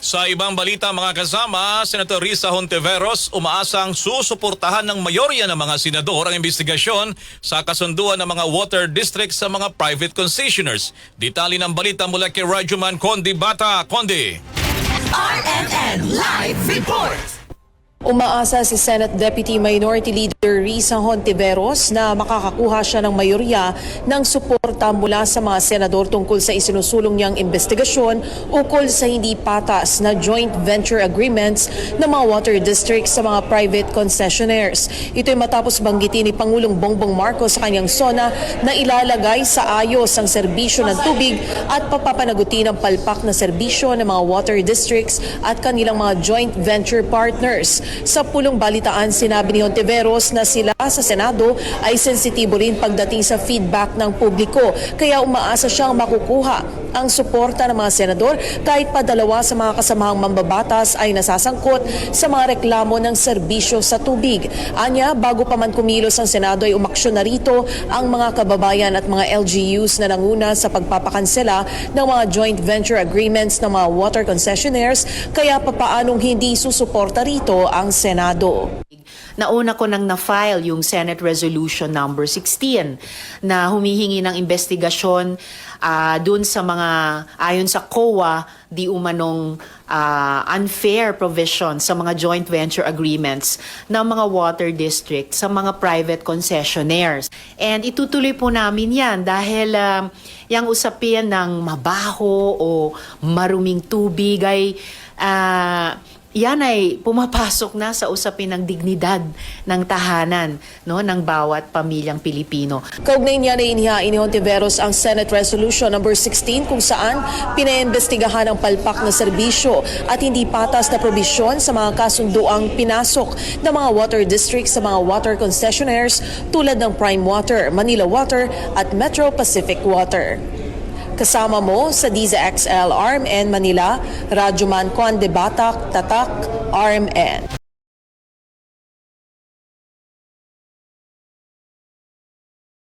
Sa ibang balita mga kasama, Senator Risa Hontiveros umaasang susuportahan ng mayorya ng mga senador ang investigasyon sa kasunduan ng mga water districts sa mga private concessioners. Ditali ng balita mula kay Rajuman Condi Bata. Condi. RMN Live Report. Umaasa si Senate Deputy Minority Leader Risa Hontiveros na makakakuha siya ng mayorya ng suporta mula sa mga senador tungkol sa isinusulong niyang investigasyon ukol sa hindi patas na joint venture agreements ng mga water districts sa mga private concessionaires. Ito'y matapos banggitin ni Pangulong Bongbong Marcos sa kanyang SONA na ilalagay sa ayos ang serbisyo ng tubig at papapanagutin ang palpak na serbisyo ng mga water districts at kanilang mga joint venture partners. Sa pulong balitaan, sinabi ni Hontiveros na sila sa Senado ay sensitibo rin pagdating sa feedback ng publiko. Kaya umaasa siyang makukuha ang suporta ng mga senador kahit pa dalawa sa mga kasamahang mambabatas ay nasasangkot sa mga reklamo ng serbisyo sa tubig. Anya, bago pa man kumilos ang Senado ay umaksyon na rito ang mga kababayan at mga LGUs na nanguna sa pagpapakansela ng mga joint venture agreements ng mga water concessionaires kaya papaanong hindi susuporta rito ang Senado. Nauna ko nang na-file yung Senate Resolution number 16 na humihingi ng investigasyon ah, dun sa mga, ayon sa COA, di umanong ah, unfair provision sa mga joint venture agreements ng mga water district sa mga private concessionaires. And itutuloy po namin yan dahil ah, yung usapin ng mabaho o maruming tubig ay ah, yan ay pumapasok na sa usapin ng dignidad ng tahanan no ng bawat pamilyang Pilipino. Kaugnay niya na inihain ni Hontiveros ang Senate Resolution number 16 kung saan pinaimbestigahan ang palpak na serbisyo at hindi patas na probisyon sa mga kasunduang pinasok ng mga water districts sa mga water concessionaires tulad ng Prime Water, Manila Water at Metro Pacific Water. Kasama mo sa Diza XL RMN Manila, Radyoman Conde Batak, Tatak, RMN.